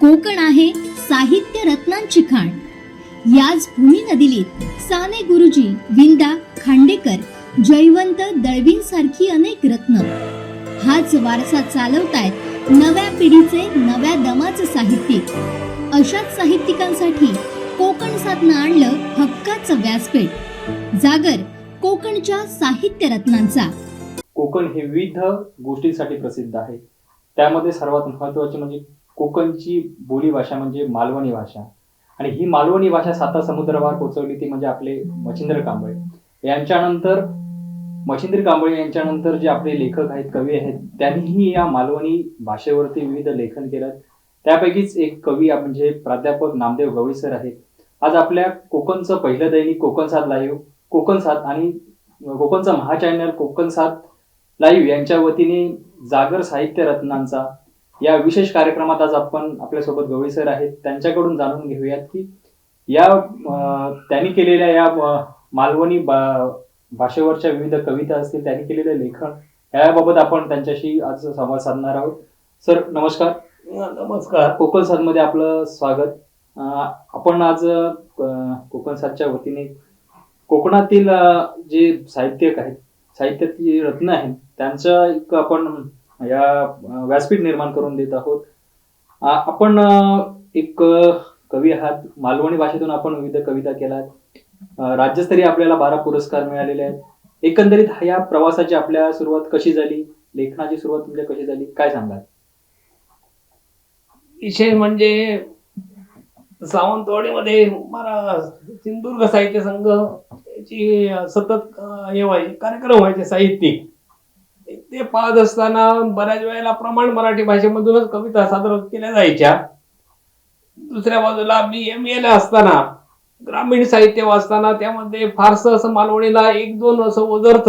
कोकण आहे साहित्य रत्नांची खाण. याच भूमी नदीलीत साने गुरुजी विंदा खांडेकर जयवंत दळवींसारखी अनेक रत्न. हाच वारसा चालवतायत नव्या पिढीचे नव्या दमाचे साहित्यिक. अशाच साहित्यिकांसाठी कोकण साधनं आणलं हक्काचं व्यासपीठ. जागर कोकणच्या साहित्य रत्नांचा. कोकण हे विविध गोष्टींसाठी प्रसिद्ध आहे. त्यामध्ये सर्वात महत्त्वाचे म्हणजे कोकणची बोली भाषा म्हणजे मालवणी भाषा. आणि ही मालवणी भाषा साता समुद्रावर पोचवली ती म्हणजे आपले मच्छिंद्र कांबळे. यांच्यानंतर मच्छिंद्र कांबळे यांच्यानंतर जे आपले लेखक आहेत कवी आहेत त्यांनीही या मालवणी भाषेवरती विविध लेखन केलं. त्यापैकीच एक कवी म्हणजे प्राध्यापक नामदेव गवळी सर आहेत. आज आपल्या कोकणचं पहिलं दैनिक कोकण साथ लाईव्ह कोकण साथ आणि कोकणचा महाचॅनल कोकण साथ लाईव्ह यांच्या वतीने जागर साहित्य रत्नांचा या विशेष कार्यक्रमात आज आपण आपल्यासोबत गवळी सर आहेत. त्यांच्याकडून जाणून घेऊयात की या त्यांनी केलेल्या या मालवणी बा- भाषेवरच्या विविध कविता असतील त्यांनी केलेलं लेखन याबाबत आपण त्यांच्याशी आज संवाद साधणार आहोत. सर नमस्कार. नमस्कार. कोकण साधमध्ये आपलं स्वागत. आपण आज कोकण साधच्या वतीने कोकणातील जे साहित्यक आहेत साहित्यातली रत्न आहेत त्यांचं एक आपण या व्यासपीठ निर्माण करून देत आहोत. आपण एक कवी आहात. मालवणी भाषेतून आपण विविध कविता केल्या राज्यस्तरीय आपल्याला बारा पुरस्कार मिळालेले आहेत. एकंदरीत या प्रवासाची आपल्या सुरुवात कशी झाली? लेखनाची सुरुवात तुमच्या कशी झाली? काय सांगाल? विषय म्हणजे सावंतवाडीमध्ये मला सिंधुदुर्ग साहित्य संघ याची सतत हे व्हायचे कार्यक्रम व्हायचे साहित्यिक. ते पाहत असताना बऱ्याच वेळेला प्रमाण मराठी भाषेमधूनच कविता सादर केल्या जायच्या. दुसऱ्या बाजूला मी एम एला असताना ग्रामीण साहित्य वाचताना त्यामध्ये फारसं असं मालवणीला एक दोन असं ओझरत.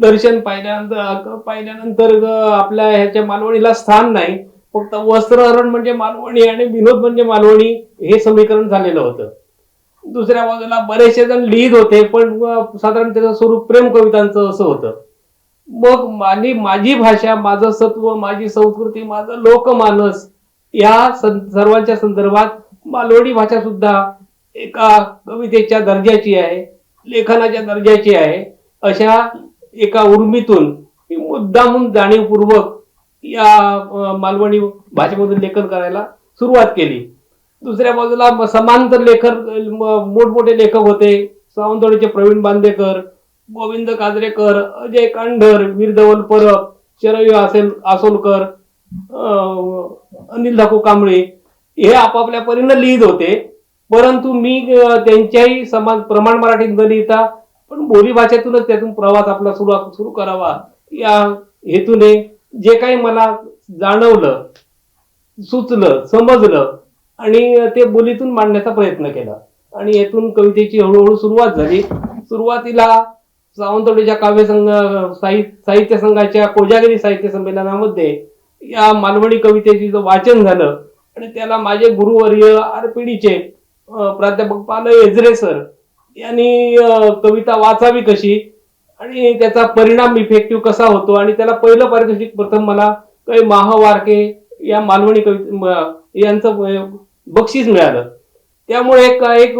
दर्शन पाहिल्यानंतर पाहिल्यानंतर आपल्या ह्याच्या मालवणीला स्थान नाही. फक्त वस्त्रहरण म्हणजे मालवणी आणि विनोद म्हणजे मालवणी हे समीकरण झालेलं होतं. दुसऱ्या बाजूला बरेचसे जण लिहित होते पण साधारण त्याचं स्वरूप प्रेम कवितांचं असं होतं. मग माझी माझी भाषा माझं सत्व माझी संस्कृती माझं लोकमानस या सर्वांच्या संदर्भात मालवणी भाषा सुद्धा एका कवितेच्या दर्जाची आहे लेखनाच्या दर्जाची आहे. अशा एका उर्मीतून मी मुद्दामून जाणीवपूर्वक या मालवणी भाषेमधून लेखन करायला सुरुवात केली. दुसऱ्या बाजूला समांतर लेखक मोठमोठे लेखक होते. सावंतवाडीचे प्रवीण बांदेकर गोविंद काजरेकर अजय कांढर वीरधवल परब शरयू असेल आसोलकर अनिल धाकू कांबळे हे आपापल्या परीनं लिहित होते. परंतु मी त्यांच्याही समान प्रमाण मराठीत न लिहिता पण बोली भाषेतूनच त्यातून प्रवास आपला सुरू सुरू करावा. या हेतूने जे काही मला जाणवलं सुचलं समजलं आणि ते बोलीतून मांडण्याचा प्रयत्न केला. आणि येथून कवितेची हळूहळू सुरुवात झाली. सुरुवातीला सावंतवाडीच्या काव्य संघ साहित्य साहित्य संघाच्या कोजागिरी साहित्य संमेलनामध्ये या मालवणी कवितेची जो वाचन झालं आणि त्याला माझे गुरुवर्य आर पिढीचे प्राध्यापक पाल एजरे सर यांनी कविता वाचावी कशी आणि त्याचा परिणाम इफेक्टिव्ह कसा होतो आणि त्याला पहिलं पारितोषिक प्रथम मला काही महावारके या मालवणी कवि यांचं बक्षीस मिळालं. त्यामुळे एक एक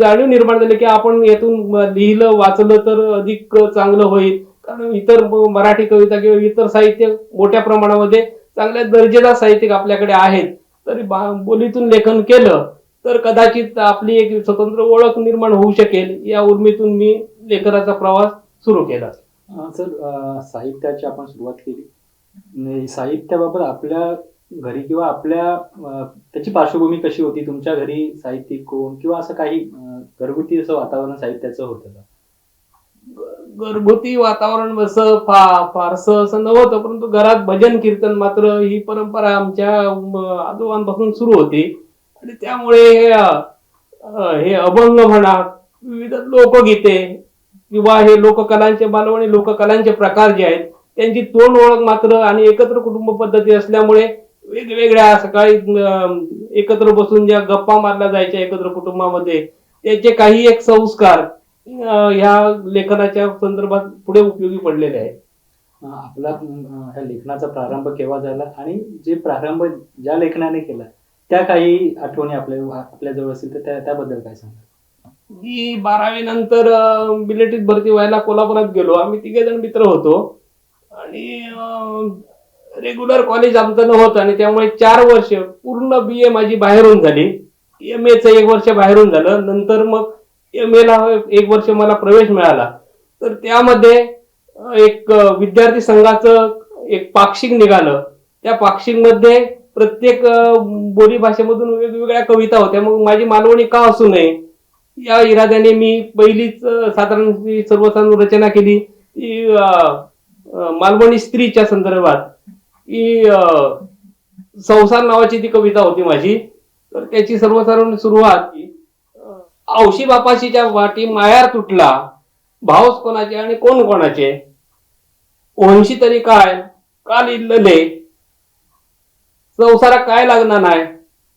जाणीव निर्माण झाली की आपण यातून लिहिलं वाचलं तर अधिक चांगलं होईल. कारण इतर मराठी कविता किंवा इतर साहित्य मोठ्या प्रमाणामध्ये चांगल्या दर्जेदार साहित्यिक आपल्याकडे आहेत. तरी बा- बोलीतून लेखन केलं तर कदाचित आपली एक स्वतंत्र ओळख निर्माण होऊ शकेल. या उर्मीतून मी लेखनाचा प्रवास सुरू केला. सर साहित्याची आपण सुरुवात केली. साहित्याबाबत आपल्या घरी किंवा आपल्या त्याची पार्श्वभूमी कशी होती? तुमच्या घरी साहित्यिक कोण? किंवा असं काही घरगुती असं वातावरण साहित्याचं होतं का? घरगुती वातावरण असं फा फारसं असं नव्हतं परंतु घरात भजन कीर्तन मात्र ही परंपरा आमच्या म, आजोबांपासून सुरू होती. आणि त्यामुळे हे, हे अभंग म्हणा विविध लोकगीते किंवा हे लोककलांचे बालवणी लोककलांचे प्रकार जे आहेत त्यांची तोंड ओळख मात्र आणि एकत्र कुटुंब पद्धती असल्यामुळे वेगवेगळ्या सकाळी एकत्र बसून ज्या गप्पा मारल्या जायच्या एकत्र कुटुंबामध्ये त्याचे काही एक संस्कार ह्या लेखनाच्या संदर्भात पुढे उपयोगी पडलेले आहेत. आपला ह्या लेखनाचा प्रारंभ केव्हा झाला आणि जे प्रारंभ ज्या लेखनाने केला त्या काही आठवणी आपल्या आपल्या जवळ असतील तर त्या त्याबद्दल काय सांगा मी बारावी नंतर मिलिटरीत भरती व्हायला कोल्हापुरात गेलो. आम्ही तिघे जण मित्र होतो. आणि रेग्युलर कॉलेज आमचं नव्हतं आणि त्यामुळे चार वर्ष पूर्ण बी ए माझी बाहेरून झाली. एम एचं एक वर्ष बाहेरून झालं. नंतर मग एम ला एक वर्ष मला प्रवेश मिळाला. तर त्यामध्ये एक विद्यार्थी संघाचं एक पाक्षिक निघालं. त्या पाक्षिकमध्ये प्रत्येक बोली भाषेमधून वेगवेगळ्या कविता होत्या. मग माझी मालवणी का असू नये? या इराद्याने मी पहिलीच साधारण सर्वसाधारण रचना केली. ती मालवणी स्त्रीच्या संदर्भात. की संसार नावाची ती कविता होती माझी. तर त्याची सर्वसाधारण सुरुवात अं, औशी बापाशीच्या वाटी मायार तुटला भाऊस कोणाचे आणि कोण कोणाचे? वंशी तरी काय? काल इल्लले. संसारा काय लागणार नाही?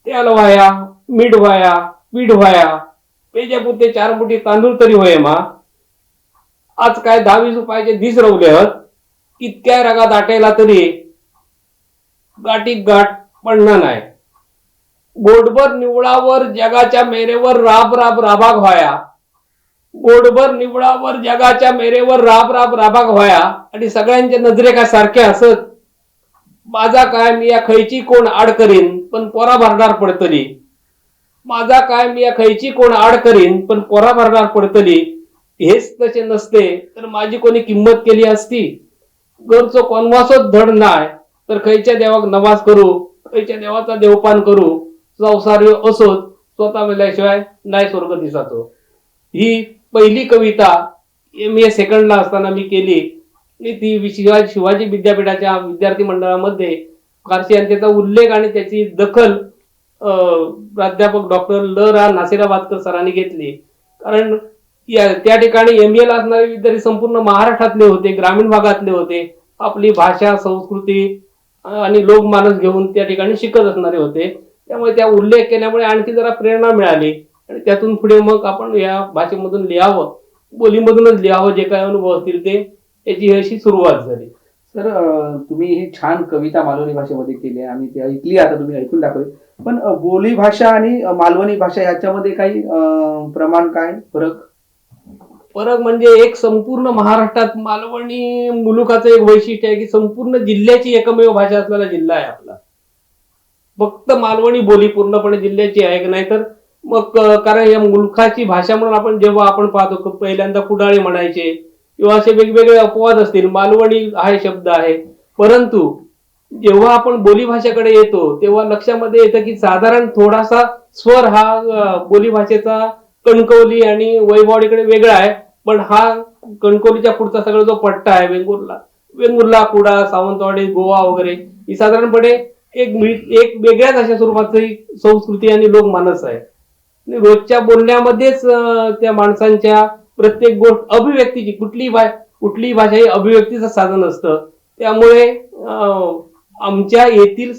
त्याल व्हाया मीठ व्हाया पीठ व्हाया. पेजापुरते चार मुठी तांदूळ तरी होय मा? आज काय दहावीस रुपयाचे दिस रवले हत? इतक्या रगात आटायला तरी? गाठी गाठ पडणार नाही. गोडभर निवळावर जगाच्या मेरेवर राब राब राबाग व्हाया. गोडभर निवळावर जगाच्या मेरेवर राब राब राबाग व्हाया. आणि सगळ्यांच्या नजरे काय सारखे असत माझा काय मी या खयची कोण आड करीन? पण पोरा भरणार पडतली. माझा काय मी या खयची कोण आड करीन? पण पोरा भरणार पडतली. हेच तसे नसते तर माझी कोणी किंमत केली असती? घरचो कोणवासोच धड नाय. तर खयच्या देवाक नवाज करू खयच्या देवाचा देवपान करू संसार असो असोच स्वतः मेल्याशिवाय नाही स्वर्ग दिसाचो हो. ही. पहिली कविता एम ए सेकंडला असताना मी केली. आणि ती शिवाजी शिवाजी विद्यापीठाच्या विद्यार्थी मंडळामध्ये फारशी यांनी त्याचा उल्लेख आणि त्याची दखल अं, प्राध्यापक डॉक्टर ल. रा. नासिराबादकर सरांनी घेतली. कारण या त्या ठिकाणी एम ला असणारे विद्यार्थी संपूर्ण महाराष्ट्रातले होते ग्रामीण भागातले होते. आपली भाषा संस्कृती आणि लोक मानस घेऊन त्या ठिकाणी शिकत असणारे होते. त्यामुळे त्या उल्लेख केल्यामुळे आणखी जरा प्रेरणा मिळाली. आणि त्यातून पुढे मग आपण या भाषेमधून लिहावं बोलीमधूनच लिहावं जे काय अनुभव असतील ते याची अशी सुरुवात झाली. तर तुम्ही ही छान कविता मालवणी भाषेमध्ये केली आहे. आम्ही ती ऐकली आता तुम्ही ऐकून दाखवली. पण बोली भाषा आणि मालवणी भाषा याच्यामध्ये काही प्रमाण काय? फरक? परत म्हणजे एक संपूर्ण महाराष्ट्रात मालवणी मुलुखाचं एक वैशिष्ट्य आहे की संपूर्ण जिल्ह्याची एकमेव भाषा असलेला जिल्हा आहे आपला. फक्त मालवणी बोली पूर्णपणे जिल्ह्याची आहे की नाही तर मग कारण या मुलखाची भाषा म्हणून आपण जेव्हा आपण पाहतो पहिल्यांदा कुडाळी म्हणायचे किंवा असे वेगवेगळे अपवाद असतील मालवणी हा शब्द आहे. परंतु जेव्हा आपण बोलीभाषेकडे येतो तेव्हा लक्षामध्ये येतं की साधारण थोडासा स्वर हा बोलीभाषेचा कणकवली आणि वैभवाडीकडे वेगळा आहे. पण हा कणकोलीच्या पुढचा सगळा जो पट्टा आहे वेंगुर्ला वेंगुर्ला कुडा सावंतवाडी गोवा वगैरे ही साधारणपणे एक एक वेगळ्याच अशा स्वरूपाची संस्कृती आणि लोकमानस आहे रोजच्या बोलण्यामध्येच त्या माणसांच्या प्रत्येक गोष्ट अभिव्यक्तीची कुठलीही भा कुठलीही भाषा ही अभिव्यक्तीचं साधन असतं त्यामुळे अं, आमच्या येथील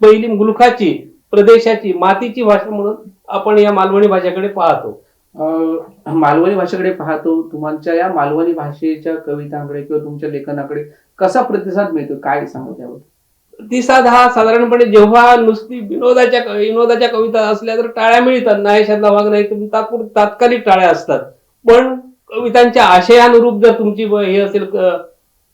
पहिली मुलखाची प्रदेशाची मातीची भाषा म्हणून आपण या मालवणी भाषेकडे पाहतो. मालवणी भाषेकडे पाहतो तुमच्या या मालवणी भाषेच्या कवितांकडे किंवा तुमच्या लेखनाकडे कसा प्रतिसाद मिळतो? काय सांगू त्यावर प्रतिसाद हा साधारणपणे जेव्हा नुसती विनोदाच्या विनोदाच्या कविता असल्या तर टाळ्या मिळतात. नाही शब्दा भाग नाही तुम्ही तात्पुर तात्कालिक टाळ्या असतात. पण कवितांच्या आशयानुरूप जर तुमची हे असेल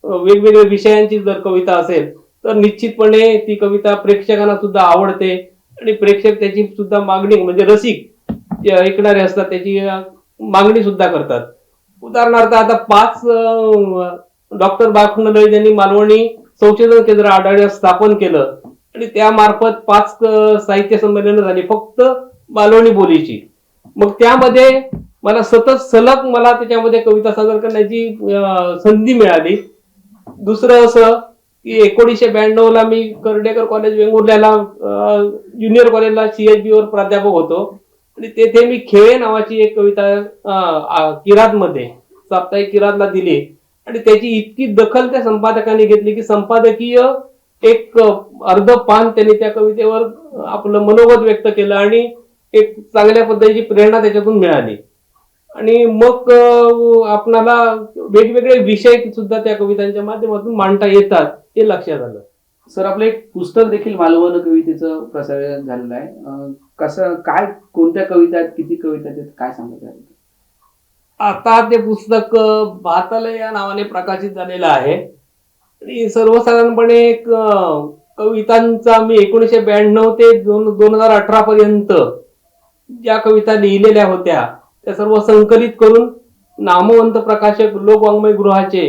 वेगवेगळ्या विषयांची जर कविता असेल तर निश्चितपणे ती कविता प्रेक्षकांना सुद्धा आवडते आणि प्रेक्षक त्याची सुद्धा मागणी म्हणजे रसिक ऐकणारे असतात त्याची मागणी सुद्धा करतात. उदाहरणार्थ आता पाच डॉक्टर बाखुंडलय यांनी मालवणी संशोधन केंद्र आढळण्यास स्थापन केलं. आणि त्यामार्फत पाच साहित्य संमेलन झाली फक्त मालवणी बोलीची. मग त्यामध्ये मला सतत सलग मला त्याच्यामध्ये कविता सादर करण्याची संधी मिळाली. दुसरं असं की एकोणीसशे ब्याण्णव ला मी कर्डेकर कॉलेज वेंगुर्ल्याला ज्युनियर कॉलेजला सीएचबी वर प्राध्यापक होतो. आणि तेथे मी खेळे नावाची एक कविता किरात मध्ये साप्ताहिक किरातला दिली. आणि त्याची इतकी दखल त्या संपादकांनी घेतली की संपादकीय एक अर्ध पान त्यांनी त्या कवितेवर आपलं मनोगत व्यक्त केलं आणि एक चांगल्या पद्धतीची प्रेरणा त्याच्यातून मिळाली. आणि मग आपणाला वेगवेगळे विषय सुद्धा त्या कवितांच्या माध्यमातून मांडता येतात हे लक्षात आलं. सर आपलं एक पुस्तक देखील मालवण कवितेचं प्रसारण झालेलं आहे. कसं काय कोणत्या कविता आहेत किती कविता आहेत काय सांगत आता ते पुस्तक अं, भातालय या नावाने प्रकाशित झालेलं आहे. आणि सर्वसाधारणपणे एक कवितांचा मी एकोणीसशे ब्याण्णव ते दोन दोन हजार अठरा पर्यंत ज्या कविता लिहिलेल्या होत्या त्या सर्व संकलित करून नामवंत प्रकाशक लोकवाङ्मय गृहाचे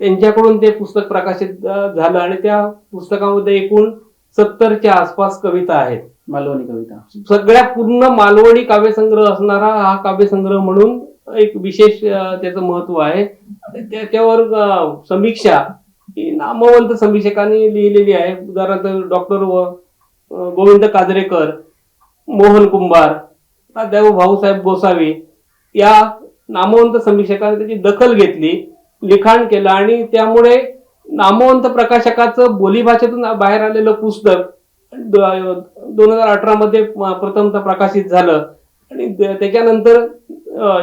त्यांच्याकडून ते पुस्तक प्रकाशित झालं. आणि त्या पुस्तकामध्ये एकूण सत्तरच्या आसपास कविता आहेत. मालवणी कविता. सगळ्या पूर्ण मालवणी काव्यसंग्रह असणारा हा काव्यसंग्रह म्हणून एक विशेष त्याचं महत्त्व आहे. त्याच्यावर समीक्षा ही नामवंत समीक्षकांनी लिहिलेली आहे. उदाहरणार्थ डॉक्टर गोविंद काजरेकर मोहन कुंभार प्राध्यापक भाऊसाहेब गोसावी या नामवंत समीक्षकांनी त्याची दखल घेतली लिखाण केलं आणि त्यामुळे नामवंत प्रकाशकाचं बोलीभाषेतून बाहेर आलेलं पुस्तक दोन हजार अठरा मध्ये प्रथमतः प्रकाशित झालं. आणि त्याच्यानंतर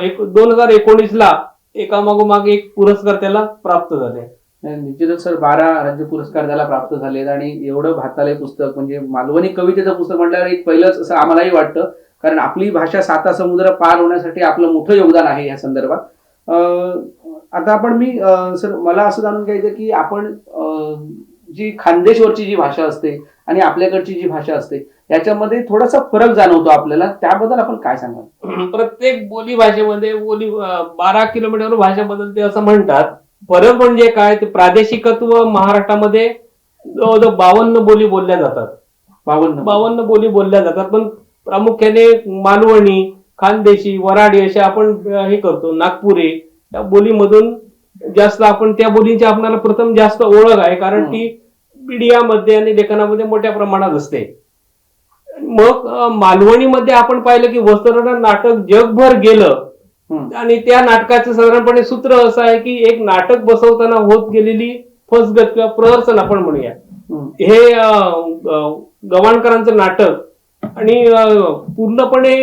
एक दोन हजार एकोणीस ला एकामागोमाग एक पुरस्कार त्याला प्राप्त झाले. निश्चितच सर बारा राज्य पुरस्कार त्याला प्राप्त झालेत आणि एवढं भातालय पुस्तक म्हणजे मालवणी कवितेचं पुस्तक म्हटल्यावर एक पहिलंच असं आम्हालाही वाटतं. कारण आपली भाषा साता समुद्र पार होण्यासाठी आपलं मोठं योगदान आहे या संदर्भात. आता आपण मी सर मला असं जाणून घ्यायचं की आपण जी खानदेशवरची जी भाषा असते आणि आपल्याकडची जी भाषा असते याच्यामध्ये थोडासा फरक जाणवतो आपल्याला. त्याबद्दल आपण काय सांगाल? प्रत्येक बोली भाषेमध्ये बोली बारा किलोमीटर भाषा बदलते असं म्हणतात. फरक म्हणजे काय? ते प्रादेशिकत्व महाराष्ट्रामध्ये जवळजवळ बावन्न बोली बोलल्या जातात. बावन्न बावन्न बोली बोलल्या जातात. पण प्रामुख्याने मालवणी खानदेशी वराडी अशा आपण हे करतो नागपुरी या बोलीमधून जास्त आपण त्या बोलींची आपल्याला प्रथम जास्त ओळख आहे कारण. ती मीडियामध्ये आणि लेखनामध्ये मोठ्या प्रमाणात असते मग मालवणीमध्ये आपण पाहिलं की वस्त्र नाटक जगभर गेलं. आणि त्या नाटकाचं साधारणपणे सूत्र असं आहे की एक नाटक बसवताना होत गेलेली फसगत किंवा प्रहर्सन आपण म्हणूया हं. गवाणकरांचं नाटक आणि पूर्णपणे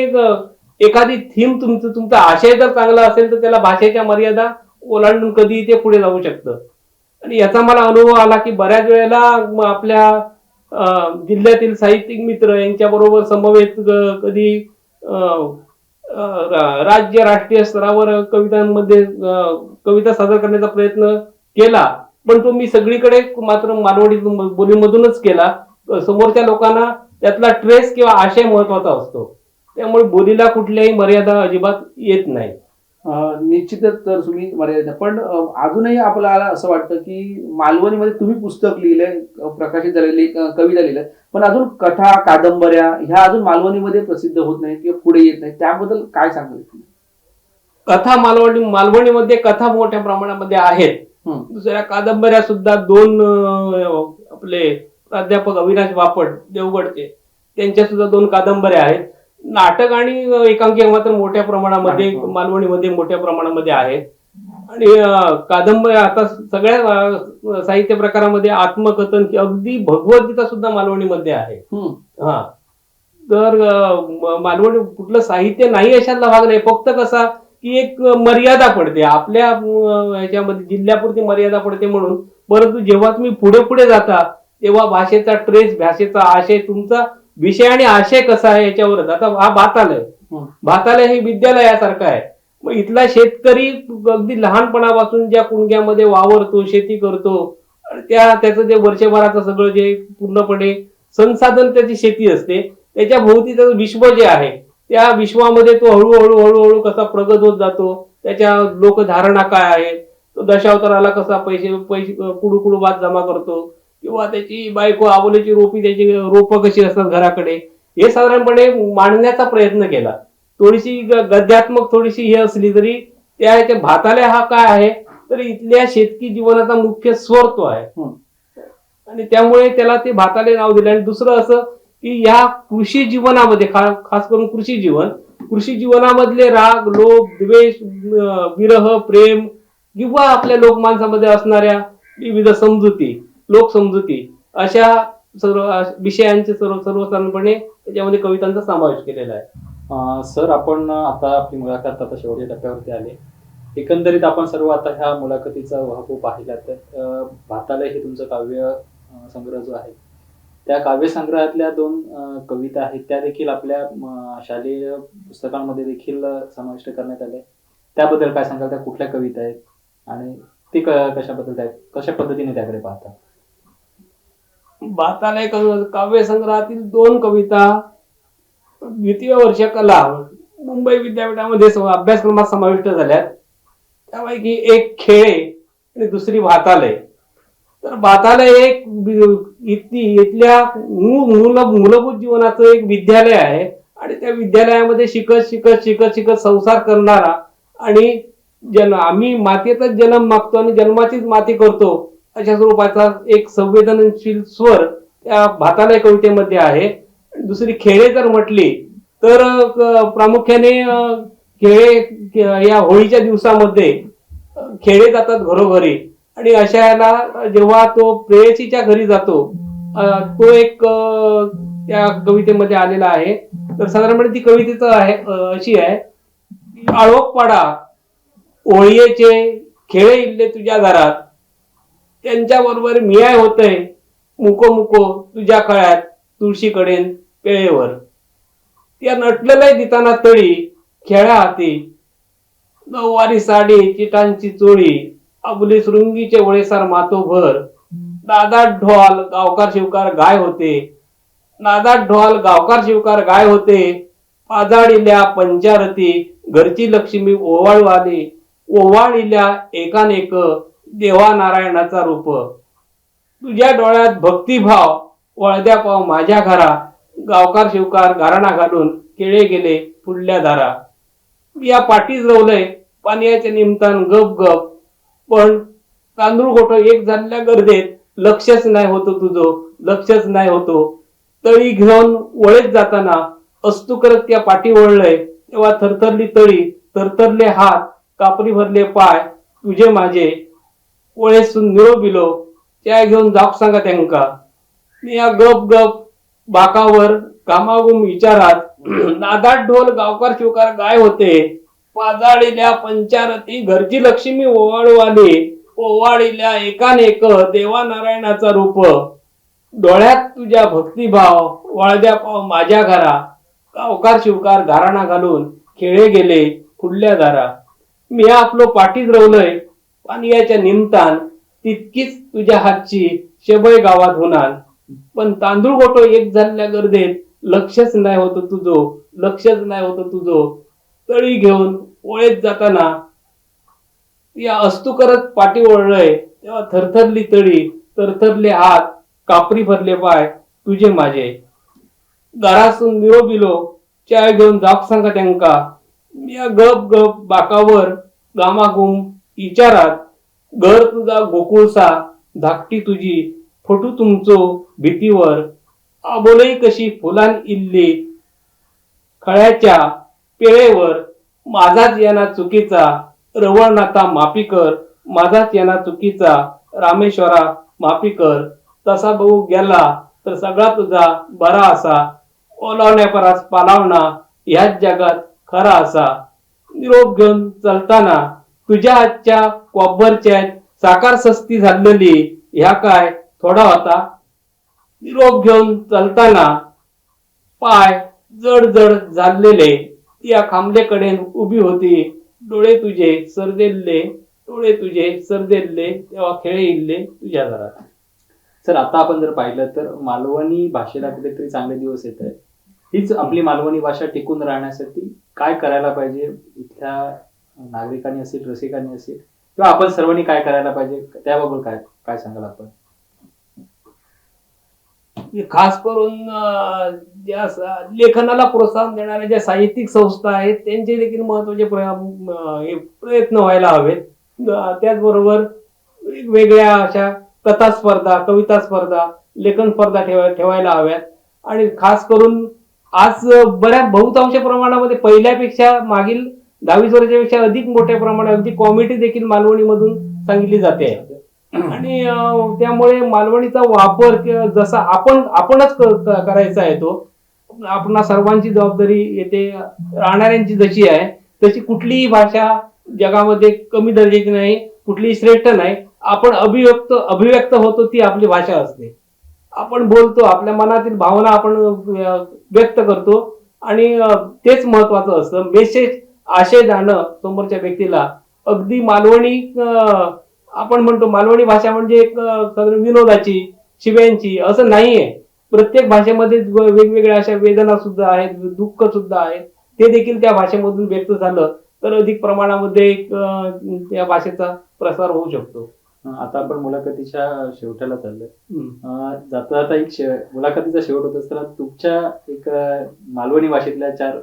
एखादी थीम तुमचं तुमचा आशय जर चांगला असेल तर त्याला भाषेच्या मर्यादा ओलांडून कधी ते पुढे जाऊ शकतं. आणि याचा मला अनुभव आला की बऱ्याच वेळेला आपल्या जिल्ह्यातील साहित्यिक मित्र यांच्या बरोबर समवेत कधी राज्य राष्ट्रीय स्तरावर कवितांमध्ये कविता सादर करण्याचा प्रयत्न केला. पण तो मी सगळीकडे मात्र मालवडी बोलीमधूनच केला. समोरच्या लोकांना त्यातला ट्रेस किंवा आशय महत्त्वाचा असतो. त्यामुळे बोलीला कुठल्याही मर्यादा अजिबात येत नाही. निश्चितच तर तुम्ही मर्यादित पण अजूनही आपल्याला असं वाटतं की मालवणीमध्ये तुम्ही पुस्तक लिहिलंय प्रकाशित झालेली कविता लिहिलंय पण अजून कथा कादंबऱ्या ह्या अजून मालवणीमध्ये प्रसिद्ध होत नाही किंवा पुढे येत नाही त्याबद्दल काय सांगाल तुम्ही? कथा मालवणी मालवणीमध्ये कथा मोठ्या प्रमाणामध्ये आहेत. दुसऱ्या कादंबऱ्या सुद्धा दोन आपले प्राध्यापक अविनाश बापट देवगडचे त्यांच्या सुद्धा दोन कादंबऱ्या आहेत नाटक आणि एकांकिका मात्र मोठ्या प्रमाणामध्ये आहेत. मालवणीमध्ये मोठ्या प्रमाणामध्ये आहेत. आणि अं, कादंबऱ्या आता सगळ्या साहित्य प्रकारामध्ये आत्मकथन कि अगदी भगवद्गीता सुद्धा मालवणीमध्ये आहे. हं. हा. तर मालवणी कुठलं साहित्य नाही अशातला भाग नाही. फक्त कसा की एक मर्यादा पडते. आपल्या ह्याच्यामध्ये जिल्ह्यापुरती मर्यादा पडते म्हणून. परंतु जेव्हा तुम्ही पुढे पुढे जाता तेव्हा भाषेचा ट्रेस भाषेचा आशय तुमचा विषय आणि आशय कसा आहे याच्यावरच. आता हा भातालय. भातालय हे विद्यालयासारखं आहे. मग इथला शेतकरी अगदी लहानपणापासून ज्या कुणग्यामध्ये वावरतो शेती करतो त्या त्याचं जे वर्षभराचं सगळं जे पूर्णपणे संसाधन त्याची शेती असते त्याच्या भोवती त्याचं विश्व जे आहे त्या विश्वामध्ये तो हळूहळू हळूहळू कसा प्रगत होत जातो त्याच्या लोकधारणा काय आहे तो दशावताराला कसा पैसे पैसे कुडू कुडू बात जमा करतो किंवा त्याची बायको आबोलीची रोपी त्याची रोपं कशी असतात घराकडे हे साधारणपणे मांडण्याचा प्रयत्न केला. थोडीशी गद्यात्मक थोडीशी हे असली तरी त्या भाताल्या हा काय आहे? तर इथल्या शेतकी जीवनाचा मुख्य स्वर तो आहे. आणि त्यामुळे त्याला ते भाताले नाव दिलं. आणि दुसरं असं की या कृषी जीवनामध्ये खास करून कृषी जीवन कृषी जीवनामधले राग लोभ द्वेष विरह प्रेम किंवा आपल्या लोकमानसामध्ये असणाऱ्या विविध समजुती लोकसमजुती अशा सर्व विषयांचे सर्व सर्वसाधारणपणे त्याच्यामध्ये कवितांचा समावेश केलेला आहे. सर आपण आता आपली मुलाखत आता शेवटच्या टप्प्यावरती आले. एकंदरीत आपण सर्व आता ह्या मुलाखतीचा वाहपू पाहिला तर अं, भातालय हे तुमचं काव्य संग्रह जो आहे त्या काव्य संग्रहातल्या दोन कविता आहेत त्या देखील आपल्या शालेय पुस्तकांमध्ये देखील समाविष्ट करण्यात आल्या त्याबद्दल काय सांगाल? त्या कुठल्या कविता आहेत? आणि ते कशाबद्दल त्या कशा पद्धतीने त्याकडे पाहतात बातालय काव्यसंग्रहातील काव्य संग्रहातील दोन कविता द्वितीय वर्ष कला मुंबई विद्यापीठामध्ये अभ्यासक्रमात समाविष्ट झाल्यात. त्यापैकी एक खेळे आणि दुसरी भातालय तर भातालय एक इथली इथल्या मूल मूलभूत जीवनाचं एक विद्यालय आहे. आणि त्या विद्यालयामध्ये शिकत शिकत शिकत शिकत संसार करणारा आणि जन आम्ही मातीतच जन्म मागतो आणि जन्माचीच माती करतो. अशा स्वरूपाचा एक संवेदनशील स्वर त्या भाताला कवितेमध्ये आहे. दुसरी खेळे जर म्हटली तर प्रामुख्याने खेळे या होळीच्या दिवसामध्ये खेळे जातात घरोघरी. आणि अशा याला जेव्हा तो प्रेयसीच्या घरी जातो तो एक त्या कवितेमध्ये आलेला आहे. तर साधारणपणे ती कवितेचं आहे अशी आहे की आळोखपाडा ओळीचे खेळे इल्ले तुझ्या घरात त्यांच्या बरोबर मियाय होतय. मुको मुको तुझ्या कळ्यात तुळशीकडेन पेळेवर. त्या नटलेल्या दिताना तळी खेळा हाती नऊवारी साडी चिटांची चोळी अबुली शृंगीचे वळेसार मातो भर नादात ढोल गावकार शिवकार गाय होते. नादात ढोल गावकार शिवकार गाय होते. पाजाडिल्या पंचारती घरची लक्ष्मी ओवाळू आली. ओवाळील्या एकानेक देवा नारायणाचा रूप. तुझ्या डोळ्यात भक्तिभाव वळद्या पाव माझ्या घरा गावकार शिवकार घराणा घालून केळे गेले पुढल्या दारा या पाठीच रवलंय पाण्याच्या निमतान गप गप. पण तांदूळ गोट एक झालेल्या गर्देत लक्षच नाही होतो तुझं लक्षच नाही होतो. तळी घेऊन वळेत जाताना अस्तू करत त्या पाठी वळलंय तेव्हा थरथरली तळी थरथरले हात कापरी भरले पाय तुझे माझे. वळेसून निरोपिलो त्या घेऊन जाप सांगा त्यांका. मी या गप गप बाकावर कामागुम विचारात नादात ढोल गावकार शिवकार गाय होते. पाजाळील्या पंचारती घरची लक्ष्मी ओवाळू आली. ओवाळील्या एकानेक देवा नारायणाचा रूप. डोळ्यात तुझ्या भक्तिभाव वळद्या पाव माझ्या घरा. गावकार शिवकार घराणा घालून खेळे गेले फुडल्या दारा. मी आपलो पाठीत रवलय. पानियाच्या निमतान तितकीच तुझ्या हातची शबय गावात होणार. पण तांदूळ गोटो एक झालेल्या गर्देत लक्षच नाही होतं तुझो लक्षच नाही होतं तुझो. तळी घेऊन ओळेत जाताना या अस्तू करत पाठी ओळलंय तेव्हा थरथरली तळी थरथरले हात कापरी भरले पाय तुझे माझे. घरासून निरोबिलो चाय घेऊन जाप सांगा त्यांका. मी या गप गप बाकावर गामागुम विचारात घर तुझा गोकुळसा धाकटी तुझी फोटू तुमचो भीतीवर. आबोलई कशी फुलान इल्ली खळ्याच्या पेळेवर. माझाच यांना चुकीचा रवळनाथा माफी कर. माझाच यांना चुकीचा रामेश्वरा माफी कर. तसा बघू गेला तर सगळा तुझा बरा असा. ओलावण्यापरास पालावणा ह्याच जगात खरा असा. निरोप घेऊन चलताना तुझ्या आजच्या कोब्बरच्या साकार सस्ती झालेली ह्या काय थोडा होता. निरोप घेऊन चलताना पाय जड जड झालेले या खांबलेकडे उभी होती. डोळे तुझे सरदेले डोळे तुझे सरदेले तेव्हा खेळे इल्ले तुझ्या घरात. सर आता आपण जर पाहिलं तर मालवणी भाषेला कुठेतरी चांगले दिवस येत आहेत. हीच आपली मालवणी भाषा टिकून राहण्यासाठी काय करायला पाहिजे? इथल्या नागरिकांनी असेल रसिकांनी असेल किंवा आपण सर्वांनी काय करायला पाहिजे त्याबाबत काय काय सांगाल आपण? खास करून ज्या लेखनाला प्रोत्साहन देणाऱ्या ज्या साहित्यिक संस्था आहेत त्यांचे देखील महत्त्वाचे हे प्रयत्न व्हायला हवेत. त्याचबरोबर वेगवेगळ्या अशा कथा स्पर्धा कविता स्पर्धा लेखन स्पर्धा ठेवा ठेवायला हव्यात. आणि खास करून आज बऱ्याच बहुतांश प्रमाणामध्ये पहिल्यापेक्षा मागील दहावीस वर्षापेक्षा अधिक मोठ्या प्रमाणात अगदी कॉमेडी देखील मालवणीमधून सांगितली जाते. आणि त्यामुळे मालवणीचा वापर जसा आपण आपणच करायचा आहे तो आपणा सर्वांची जबाबदारी येते राहणाऱ्यांची जशी आहे तशी कुठलीही भाषा जगामध्ये कमी दर्जाची नाही कुठलीही श्रेष्ठ नाही. आपण अभिव्यक्त अभिव्यक्त होतो ती आपली भाषा असते. आपण बोलतो आपल्या मनातील भावना आपण व्यक्त करतो. आणि तेच महत्वाचं असतं. मेसेज आशय जाणं समोरच्या व्यक्तीला अगदी मालवणी आपण म्हणतो मालवणी भाषा म्हणजे एक विनोदाची शिव्यांची असं नाहीये. प्रत्येक भाषेमध्ये वेगवेगळ्या अशा वेदना सुद्धा आहेत दुःख सुद्धा आहे ते देखील त्या भाषेमधून व्यक्त झालं तर अधिक प्रमाणामध्ये त्या भाषेचा प्रसार होऊ शकतो. आता आपण मुलाखतीच्या शेवटाला चाललोय. जाता जाता एक शे- मुलाखतीचा शेवट होत असताना तुमच्या एक मालवणी भाषेतल्या चार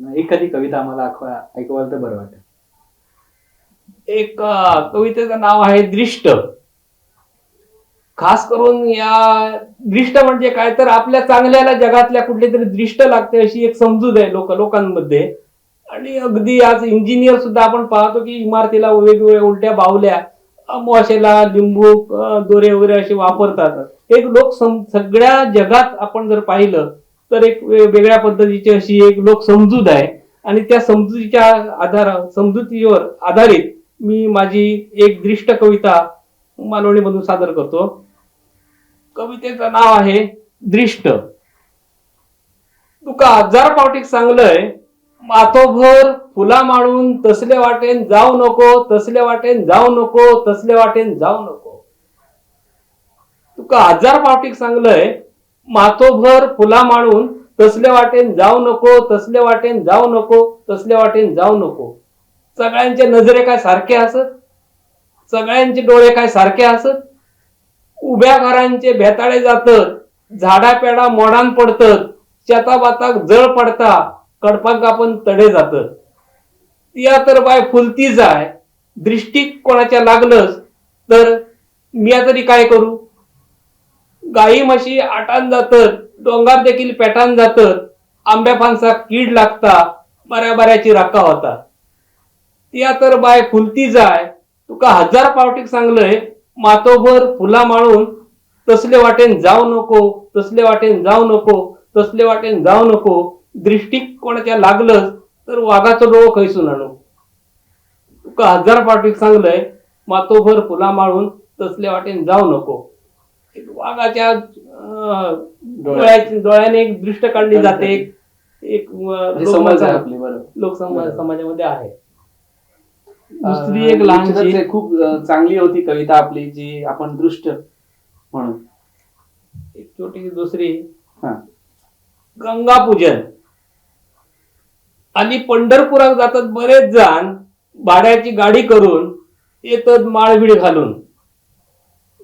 एखादी कविता आम्हाला ऐकवा ऐकवाल तर बरं वाटेल. एक कवितेचं नाव आहे दृष्ट. खास करून या दृष्ट म्हणजे काय? तर आपल्या चांगल्याला जगातल्या कुठली तरी दृष्ट लागते अशी एक समजूत आहे लोक लोकांमध्ये. आणि अगदी आज इंजिनियर सुद्धा आपण पाहतो की इमारतीला वेगवेगळ्या उलट्या बावल्या अमवाशेला लिंबू दोरे वगैरे असे वापरतात. एक लोक सगळ्या जगात आपण जर पाहिलं तर एक वेगळ्या पद्धतीची अशी एक लोक समजूत आहे. आणि त्या समजुतीच्या आधार समजुतीवर आधारित मी माझी एक दृष्ट कविता मालवणीमधून सादर करतो. कवितेचं नाव आहे दृष्ट. तुका हजार पावटीक सांगलंय माथोभर फुला माळून तसले वाटेन जाऊ नको तसले वाटेन जाऊ नको तसले वाटेन जाऊ नको. तुका हजार पावटीक सांगलंय माथोभर फुला माळून तसले वाटेन जाऊ नको तसले वाटेन जाऊ नको तसले वाटेन जाऊ नको. सगळ्यांचे नजरे काय सारखे असत? सगळ्यांचे डोळे काय सारखे असत? उभ्या घरांचे भेताळे जातात झाडा पेडा मोडान पडतात शेताबाताक जळ पडता कडपाक आपण तडे जातं तिया तर बाय फुलती जाय दृष्टी कोणाच्या लागलंच तर मी तरी काय करू? गाई म्हशी आटान जातात डोंगर देखील पेटान जातत आंब्या फांसा कीड लागता बऱ्या बऱ्याची राखा होता त्या तर बाय फुलती जाय तुका हजार पावटीक सांगलंय मातोभर फुला माळून तसले वाटेन जाऊ नको तसले वाटेन जाऊ नको तसले वाटेन जाऊ नको दृष्टीक कोणाच्या लागलंच तर वाघाचं डोळं खैसून आणू. तुका हजार पावटीक सांगलंय मातोभर फुला माळून तसले वाटेन जाऊ नको. वाघाच्या डोळ्याची डोळ्याने एक दृष्ट काढली जाते. एक एक म्हणजे समज आहे. लोक आपली बरोबर. लोकसमाज समाजामध्ये आहे. दुसरी एक हे खूप चांगली होती कविता आपली जी आपण दृष्ट म्हणून. एक छोटी दुसरी. गंगा पूजन. आणि पंढरपुरात जातात बरेच जण भाड्याची गाडी करून येतात माळभिड घालून.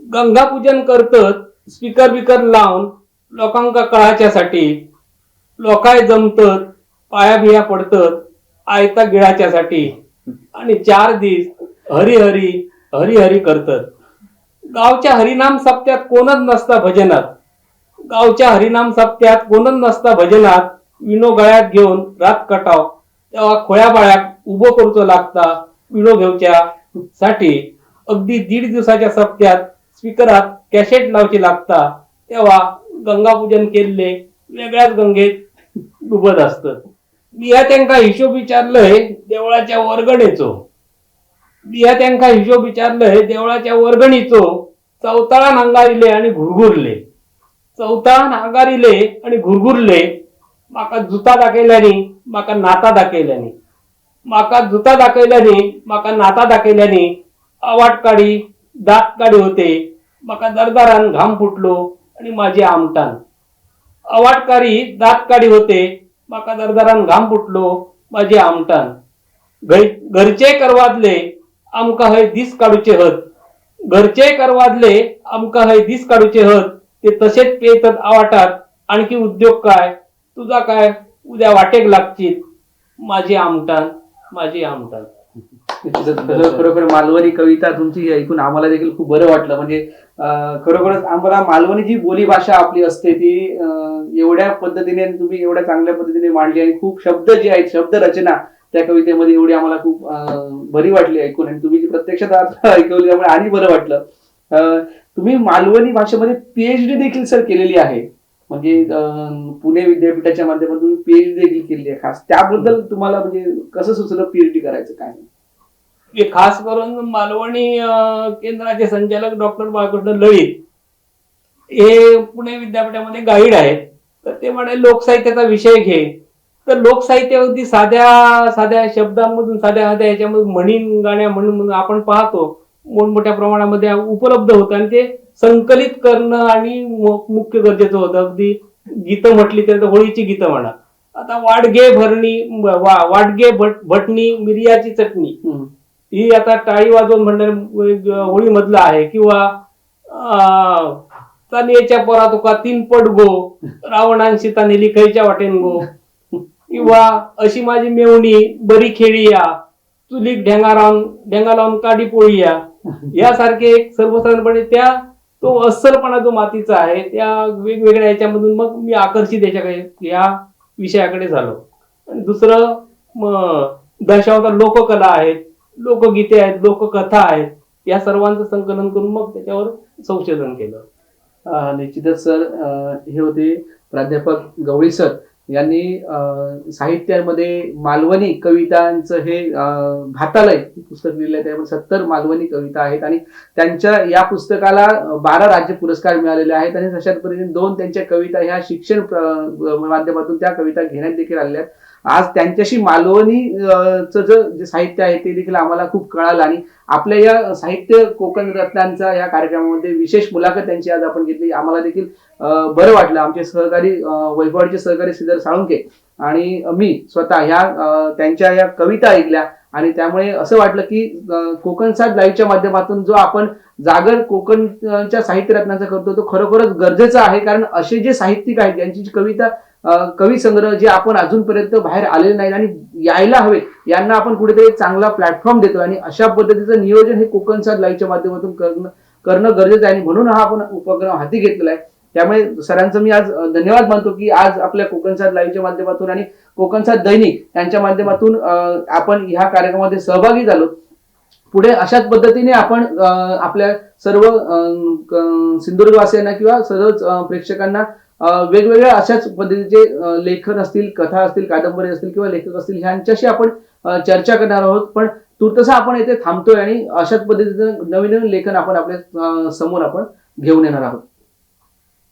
गंगापूजन करतत स्पीकर बिकर लावून लोकांका कळाच्यासाठी. लोकाय जमतात पाया बिया पडतत आयता गिळाच्यासाठी. आणि चार दिस हरी हरी हरी हरी करतात. गावच्या हरिनाम सप्त्यात कोणच नसता भजनात. गावच्या हरिनाम सप्त्यात कोणच नसता भजनात. विनो गळ्यात घेऊन रात कटाव. तेव्हा खोळ्या बाळ्याक उभं करतो लागता विनो घेऊच्या साठी. अगदी दीड दिवसाच्या सप्त्यात स्पीकरात कॅसेट लावची लागता तेव्हा गंगापूजन केलेले वेगळ्याच गंगेत डुबत असत बिया ह्या त्यांका हिशोब विचारलंय देवळाच्या वर्गणीचो. बिया ह्या त्यांका हिशोब विचारलंय देवळाच्या वर्गणीचो. चौताळा नांगारिले आणि घुरघुरले. चौताळा नांगारिले आणि घुरघुरले. माका जुता दाखयल्यानी माका नाता दाखयल्यानी. माका जुता दाखयल्यानी माका नाता दाखयल्यानी आवाट काडी दात काढे होते. माका दरदारान घाम फुटलो आणि माझे आमटान अवाटकारी दात काडी होते. माका दरदारान घाम फुटलो माझे आमटान घ- घरचे करवादले आमका हय दीस काढूचे हत. घरचे करवादले आमका हय दीस काढूचे हत. ते तसेच पेतत आवाटात आणखी उद्योग काय? तुझा काय? उद्या वाटेक लागतील माझे आमटान माझे आमटान खरोखर मालवणी कविता तुमची ऐकून आम्हाला देखील खूप बरं वाटलं. म्हणजे खरोखरच आम्हाला मालवणी जी बोली भाषा आपली असते ती एवढ्या पद्धतीने तुम्ही एवढ्या चांगल्या पद्धतीने मांडली आणि खूप शब्द जे आहेत शब्द रचना त्या कवितेमध्ये एवढी आम्हाला खूप बरी वाटली ऐकून आणि तुम्ही जी प्रत्यक्षात ऐकवली त्यामुळे आणि बरं वाटलं. अं, तुम्ही मालवणी भाषेमध्ये पीएचडी देखील सर केलेली आहे. म्हणजे पुणे विद्यापीठाच्या माध्यमातून पीएचडी देखील केली आहे खास. त्याबद्दल तुम्हाला म्हणजे कसं सुचलं पीएचडी करायचं काय हे खास करून मालवणी केंद्राचे संचालक डॉक्टर बाळकृष्ण लळित हे पुणे विद्यापीठामध्ये गाईड आहेत. तर ते म्हणे लोकसाहित्याचा विषय घे. तर लोकसाहित्य अगदी साध्या साध्या शब्दांमधून साध्या साध्या याच्यामधून म्हणीन गाण्या म्हणून आपण पाहतो. मोठमोठ्या प्रमाणामध्ये उपलब्ध होतं आणि ते संकलित करणं आणि मुख्य गरजेचं होतं. अगदी गीतं म्हटली तर होळीची गीतं म्हणा. आता वाडगे भरणी वा- वाडगे भट भटणी मिरियाची चटणी. ही आता टाळी वाजवून म्हणणार होळीमधलं आहे. किंवा तनेच्या चालियेच्या परा तुका तीन पट गो रावणान सीता खैच्या वाटेन गो. किंवा अशी माझी मेवणी बरी खेळीया चुलीक ढेंगा राहून ढेंगा लावून काडी पोळी या. यासारखे एक सर्वसाधारणपणे त्या तो अस्सलपणा जो मातीचा आहे त्या वेगवेगळ्या याच्यामधून मग मी आकर्षित याच्याकडे या विषयाकडे झालो. आणि दुसरं दशावतार लोककला आहेत. लोकगीते आहेत लोककथा आहेत या सर्वांचं संकलन करून मग त्याच्यावर संशोधन केलं. निश्चितच सर अं, हे होते प्राध्यापक गवळी सर यांनी साहित्यामध्ये मालवणी कवितांचं हे भातालय पुस्तक लिहिलं आहे त्यामध्ये सत्तर मालवणी कविता आहेत आणि त्यांच्या या पुस्तकाला बारा राज्य पुरस्कार मिळालेले आहेत आणि तशाच पद्धतीने दोन त्यांच्या कविता ह्या शिक्षण माध्यमातून त्या कविता घेण्यात देखील आलेल्या आहेत. आज त्यांच्याशी मालवणी जे- साहित्य आहे ते देखील आम्हाला खूप कळालं आणि आपल्या या साहित्य कोकण रत्नांचा या कार्यक्रमामध्ये विशेष मुलाखत त्यांची आज आपण घेतली. आम्हाला देखील बरं वाटलं. आमचे सहकारी वैभवाडचे सहकारी श्रीधर साळुंके आणि मी स्वतः ह्या त्यांच्या या कविता ऐकल्या. आणि त्यामुळे असं वाटलं की कोकण साथ लाईव्हच्या माध्यमातून जो आपण जागर कोकणच्या साहित्य रत्नाचा करतो तो खरोखरच गरजेचा आहे. कारण असे जे साहित्यिक आहेत यांची जी कविता कवी संग्रह जे आपण अजूनपर्यंत बाहेर आलेले नाहीत आणि यायला हवे यांना आपण कुठेतरी चांगला प्लॅटफॉर्म देतो आणि अशा पद्धतीचं नियोजन हे कोकण साथ लाईव्हच्या माध्यमातून करणं करणं गरजेचं आहे. आणि म्हणून हा आपण उपक्रम हाती घेतलेला आहे. त्यामुळे सरांचं मी आज धन्यवाद मानतो की आज आपल्या कोकण साथ लाईव्हच्या माध्यमातून आणि कोकणचा दैनिक यांच्या माध्यमातून आपण ह्या कार्यक्रमामध्ये सहभागी झालो. पुढे अशाच पद्धतीने आपण अं, आपल्या सर्व सिंधुदुर्गवासियांना किंवा सर्वच प्रेक्षकांना वेगवेगळ्या अशाच पद्धतीचे लेखन असतील कथा असतील कादंबरी असतील किंवा लेखक असतील ह्यांच्याशी आपण चर्चा करणार आहोत. पण तुर्तसा आपण येथे थांबतोय आणि अशाच पद्धतीचं नवीन नवीन लेखन आपण आपल्यासमोर आपण घेऊन येणार आहोत.